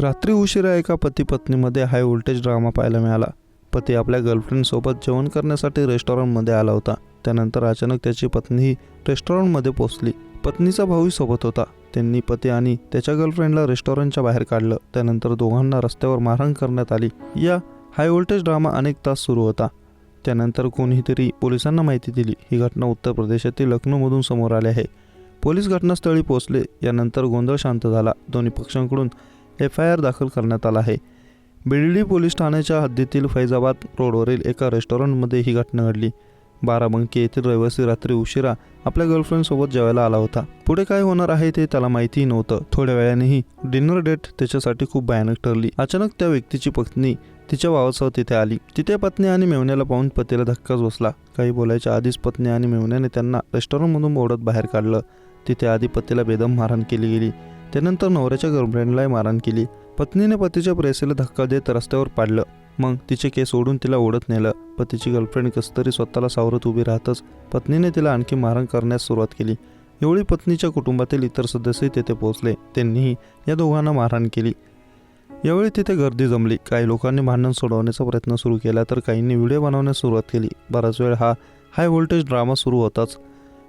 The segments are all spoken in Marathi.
रात्री उशिरा एका पती पत्नीमध्ये हाय व्होल्टेज ड्रामा पाहायला मिळाला. पती आपल्या गर्लफ्रेंडसोबत जेवण करण्यासाठी रेस्टॉरंटमध्ये आला होता. त्यानंतर अचानक त्याची पत्नीही रेस्टॉरंटमध्ये पोहोचली. पत्नीचा भाऊही सोबत होता. त्यांनी पती आणि त्याच्या गर्लफ्रेंडला रेस्टॉरंटच्या बाहेर काढलं. त्यानंतर दोघांना रस्त्यावर मारहाण करण्यात आली. या हाय व्होल्टेज ड्रामा अनेक तास सुरू होता. त्यानंतर कोणीतरी पोलिसांना माहिती दिली. ही घटना उत्तर प्रदेशातील लखनौमधून समोर आली आहे. पोलीस घटनास्थळी पोहोचले. यानंतर गोंधळ शांत झाला. दोन्ही पक्षांकडून एफ आय आर दाखल करण्यात आला आहे. बिडली पोलीस ठाण्याच्या हद्दीतील फैजाबाद रोडवरील एका रेस्टॉरंटमध्ये ही घटना घडली. बाराबंकी येथील रहिवासी रात्री उशिरा आपल्या गर्लफ्रेंडसोबत जेवायला आला होता. पुढे काय होणार आहे ते त्याला माहितीही नव्हतं. थोड्या वेळानेही डिनर डेट त्याच्यासाठी खूप भयानक ठरली. अचानक त्या व्यक्तीची पत्नी तिच्या भावासह तिथे आली. तिथे पत्नी आणि मेवण्याला पाहून पतीला धक्काच बसला. काही बोलायच्या आधीच पत्नी आणि मेवण्याने त्यांना रेस्टॉरंटमधून ओढत बाहेर काढलं. तिथे आधी पतीला बेदम मारहाण केली गेली. त्यानंतर नवऱ्याच्या गर्लफ्रेंडलाही मारहाण केली. पत्नीने पतीच्या प्रेसेला धक्का देत रस्त्यावर पाडलं. मग तिचे केस ओढून तिला ओढत नेलं. पतीची गर्लफ्रेंड कसतरी स्वतःला सावरत उभी राहतच पत्नीने तिला आणखी मारहाण करण्यास सुरुवात केली. एवढी पत्नीच्या कुटुंबातील इतर सदस्यही तेथे पोहोचले. त्यांनीही या दोघांना मारहाण केली. यावेळी तिथे गर्दी जमली. काही लोकांनी भांडण सोडवण्याचा प्रयत्न सुरू केला तर काहींनी व्हिडिओ बनवण्यास सुरुवात केली. बराच वेळ हा हाय व्होल्टेज ड्रामा सुरू होताच.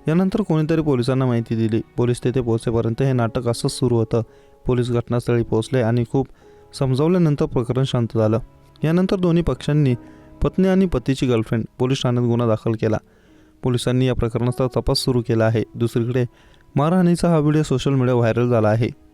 यानंतर कोणीतरी पोलिसांना माहिती दिली. पोलीस तेथे पोहोचेपर्यंत हे नाटक असंच सुरू होतं. पोलीस घटनास्थळी पोहोचले आणि खूप समजावल्यानंतर प्रकरण शांत झालं. यानंतर दोन्ही पक्षांनी पत्नी आणि पतीची गर्लफ्रेंड पोलीस ठाण्यात गुन्हा दाखल केला. पोलिसांनी या प्रकरणाचा तपास सुरू केला आहे. दुसरीकडे मारहाणीचा हा व्हिडिओ सोशल मीडिया व्हायरल झाला आहे.